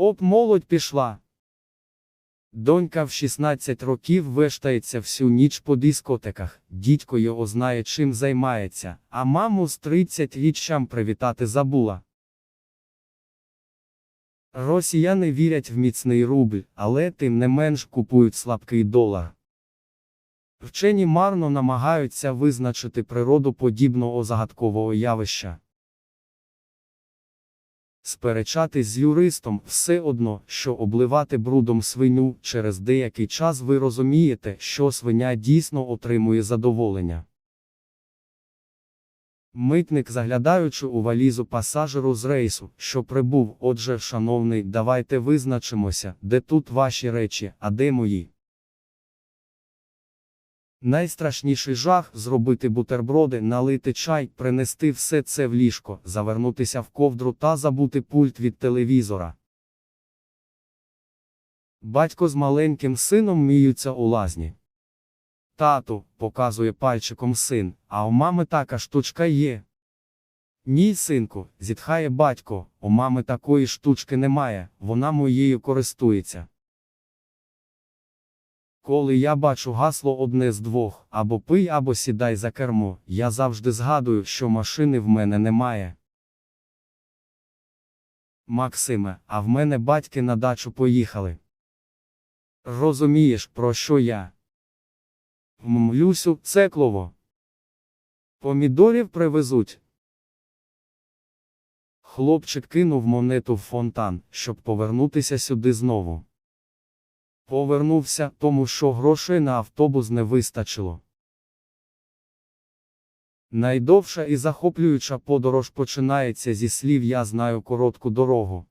Оп, молодь пішла. Донька в 16 років вештається всю ніч по дискотеках, дідько його знає чим займається, а маму з 30 річчям привітати забула. Росіяни вірять в міцний рубль, але тим не менш купують слабкий долар. Вчені марно намагаються визначити природу подібного загадкового явища. Сперечатись з юристом все одно, що обливати брудом свиню, через деякий час ви розумієте, що свиня дійсно отримує задоволення. Митник, заглядаючи у валізу пасажиру з рейсу, що прибув, отже, шановний, давайте визначимося, де тут ваші речі, а де мої. Найстрашніший жах зробити бутерброди, налити чай, принести все це в ліжко, завернутися в ковдру та забути пульт від телевізора. Батько з маленьким сином міються у лазні. Тату, показує пальчиком син, а у мами така штучка є. Ні, синку, зітхає батько, у мами такої штучки немає, вона моєю користується. Коли я бачу гасло одне з двох, або пий, або сідай за кермо, я завжди згадую, що машини в мене немає. Максиме, а в мене батьки на дачу поїхали. Розумієш, про що я? Вммлюсю, цеклово. Помідорів привезуть. Хлопчик кинув монету в фонтан, щоб повернутися сюди знову. Повернувся, тому що грошей на автобус не вистачило. Найдовша і захоплююча подорож починається зі слів Я знаю коротку дорогу.